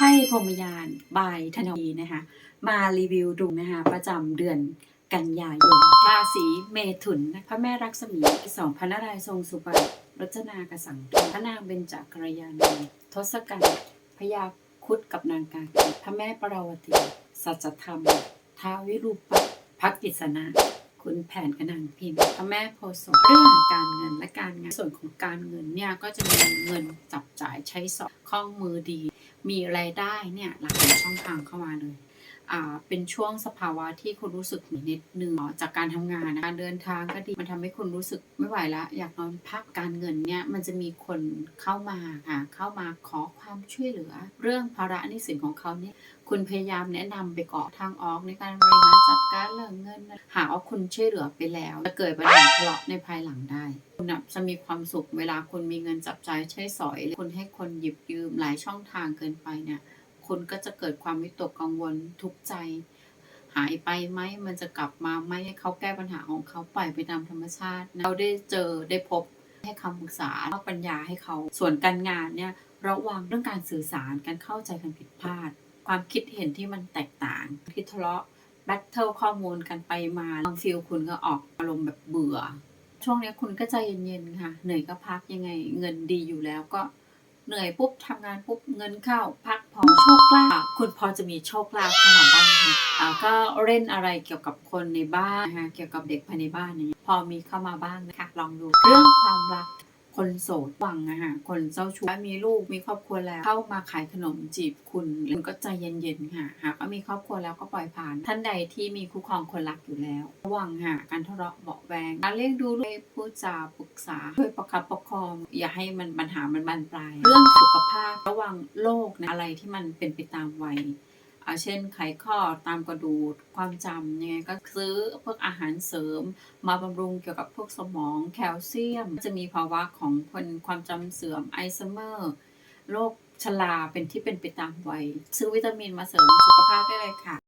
ไพ่พรมยานบายธนวีนะคะมารีวิวดวงนะคะประจำเดือนกันยายนราศีเมถุนนะพระแม่รักษมีสองพระนารายณ์ทรงสุบรรรจนากสังพระนางเบญจกรยานีทศกัณฐ์พญาคุดกับนางกากีพระแม่ปราวตีสัจธรรมท้าววิรูปะพักกิษณะคุณแผนกระนางพิมพ์พระแม่โพธิ์เรื่องการเงินและการงานส่วนของการเงินเนี่ยก็จะมีเงินจับจ่ายใช้สอยคล่องมือดี มีรายได้เนี่ยหลากหลายช่องทางเข้ามาเลย เป็นช่วงสภาวะที่คุณรู้สึกเหนื่อยนิดนึงจากการทำงานการเดินทางก็ดีมันทำให้คุณรู้สึกไม่ไหวแล้วอยากนอนพักการเงินเนี่ยมันจะมีคนเข้ามาค่ะเข้ามาขอความช่วยเหลือ เรื่องภาระหนี้สินของเขาเนี่ยคุณพยายามแนะนำไปเกาะทางออกในการบริหารจัดการเรื่องเงิน หากว่าคุณช่วยเหลือไปแล้วจะเกิดปัญหาทะเลาะในภายหลังได้คุณจะมีความสุขเวลาคุณมีเงินจับจ่ายใช้สอยคุณให้คนหยิบยืมหลายช่องทางเกินไปเนี่ย คุณก็จะเกิดความวิตกกังวลทุกข์ใจ หายไปไหมมันจะกลับมาไหมให้เขาแก้ปัญหาของเขาปล่อยไปตามธรรมชาตินะเราได้เจอได้พบให้คำปรึกษามอบปัญญาให้เขา ส่วนการงานเนี่ยระวังเรื่องการสื่อสารการเข้าใจกันผิดพลาด ความคิดเห็นที่มันแตกต่างที่ทะเลาะแบทเทิลข้อมูลกันไปมาบางฟิลคุณก็ออกอารมณ์แบบเบื่อ ช่วงนี้คุณก็ใจเย็นๆค่ะ เหนื่อยก็พักยังไง เงินดีอยู่แล้วก็เหนื่อยปุ๊บทำงานปุ๊บเงินเข้าพัก โชคลาภคุณพอจะมีโชคลาภเข้ามาบ้างค่ะก็เล่นอะไรเกี่ยวกับคนในบ้านนะคะเกี่ยวกับเด็กภายในบ้านอย่างเงี้ยพอมีเข้ามาบ้างนะคะลองดูเรื่องความรัก โสดวังนะคะคนเจ้าชู้มีลูกมีครอบครัวแล้วเข้ามาขายขนมจีบคุณคุณก็ใจเย็นๆค่ะหากว่ามีครอบครัวแล้วก็ปล่อยผ่าน ท่านใดที่มีคู่ครองคนรักอยู่แล้ว ระวังค่ะการทะเลาะเบาแวงการเลี้ยงดูลูกพูดจาปรึกษาช่วยประคับประคอง อย่าให้มันปัญหามันบานปลาย เรื่องสุขภาพระวังโรคนะอะไรที่มันเป็นไปตามวัย เช่นไขข้อตามกระดูกความจำยังไงก็ซื้อพวกอาหารเสริม มาบำรุงเกี่ยวกับพวกสมองแคลเซียม จะมีภาวะของคนความจำเสื่อมไอซ์เมอร์โรคชราเป็นที่เป็นไปตามวัย ซื้อวิตามินมาเสริมสุขภาพได้เลยค่ะ